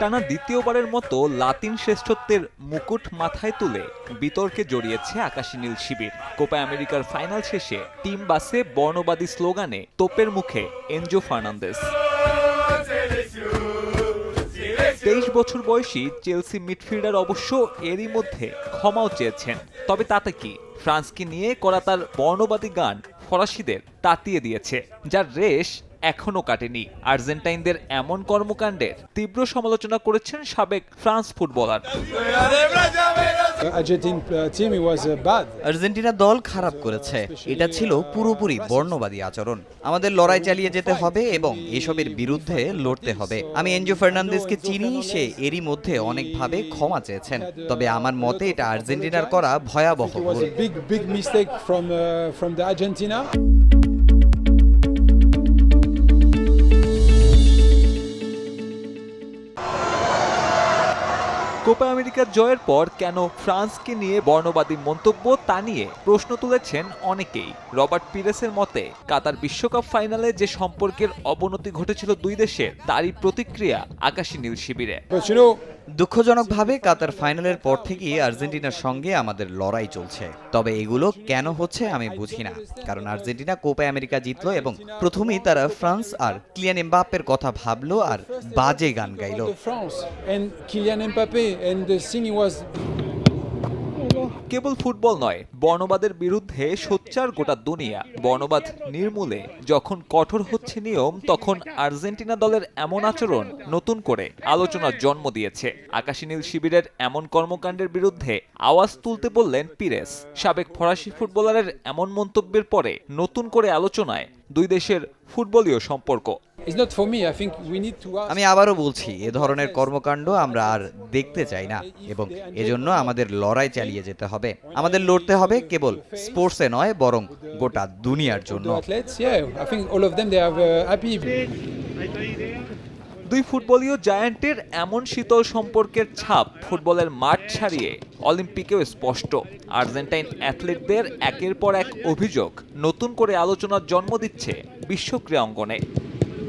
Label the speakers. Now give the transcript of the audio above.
Speaker 1: টানা দ্বিতীয়বারের মতো লাতিন শ্রেষ্ঠত্বের মুকুট মাথায় তুলে বিতর্কে জড়িয়েছে আকাশী নীল শিবির। কোপা আমেরিকার ফাইনাল শেষে টিম বাসে বর্ণবাদী স্লোগানে তোপের মুখে এনজো ফার্নান্দেস তেইশ বছর বয়সী চেলসি মিডফিল্ডার অবশ্য এরই মধ্যে ক্ষমাও চেয়েছেন। তবে তাতে কি? ফ্রান্সকে নিয়ে করা তার বর্ণবাদী গান ফরাসিদের তাতিয়ে দিয়েছে, যার রেশ এখনও কাটেনি। আর্জেন্টাইনদের এমন কর্মকাণ্ডের তীব্র সমালোচনা করেছেন সাবেক ফ্রান্স ফুটবলার।
Speaker 2: uh.
Speaker 3: আর্জেন্টিনা দল খারাপ করেছে। এটা ছিল পুরোপুরি বর্ণবাদী আচরণ। আমাদের লড়াই চালিয়ে যেতে হবে এবং এসবের বিরুদ্ধে লড়তে হবে। আমি এনজো ফার্নান্দেসকে চিনি সে এরই মধ্যে অনেকভাবে ক্ষমা চেয়েছেন। তবে আমার মতে এটা আর্জেন্টিনার করা ভয়াবহ ভুল।
Speaker 1: কোপা আমেরিকার জয়ের পর কেন ফ্রান্সকে নিয়ে বর্ণবাদী মন্তব্য তা নিয়ে প্রশ্ন তুলেছেন অনেকেই। রবার্ট পিরেসের মতে, কাতার বিশ্বকাপ ফাইনালে যে সম্পর্কের অবনতি ঘটেছিল দুই দেশের, তারই প্রতিক্রিয়া আকাশী নীল শিবিরে।
Speaker 3: দুঃখজনকভাবে কাতার ফাইনালের পর থেকেই আর্জেন্টিনার সঙ্গে আমাদের লড়াই চলছে। তবে এগুলো কেন হচ্ছে আমি বুঝি না, কারণ আর্জেন্টিনা কোপা আমেরিকা জিতলো এবং প্রথমেই তারা ফ্রান্স আর কিলিয়ান এমবাপ্পের কথা ভাবলো আর বাজে গান গাইলো।
Speaker 1: কেবল ফুটবল নয়, বর্ণবাদের বিরুদ্ধে সোচ্চার গোটা দুনিয়া। বর্ণবাদ নির্মূলে, যখন কঠোর হচ্ছে নিয়ম, তখন আর্জেন্টিনা দলের এমন আচরণ নতুন করে আলোচনার জন্ম দিয়েছে। আকাশী নীল শিবিরের এমন কর্মকাণ্ডের বিরুদ্ধে আওয়াজ তুলতে বললেন পিরেস। সাবেক ফরাসি ফুটবলারের এমন মন্তব্যের পরে নতুন করে আলোচনায় দুই দেশের ফুটবলীয় সম্পর্ক।
Speaker 2: It's not for me. I think we need to ask.
Speaker 3: আমি আবারও বলছি এ ধরনের কর্মকাণ্ড আমরা আর দেখতে চাই না এবং এজন্য আমাদের লড়াই চালিয়ে যেতে হবে আমাদের লড়তে হবে কেবল স্পোর্টসে নয় বরং গোটা দুনিয়ার জন্য
Speaker 2: the athletes, yeah, I think all of them they are uh, happy.
Speaker 1: দুই ফুটবলীয় জায়ান্টের এমন শীতল সম্পর্কের ছাপ ফুটবলের মাঠ ছাড়িয়ে অলিম্পিকেও স্পষ্ট আর্জেন্টাইন অ্যাথলিটদের একের পর এক অভিযোগ নতুন করে আলোচনার জন্ম দিচ্ছে বিশ্বক্রীড়া অঙ্গনে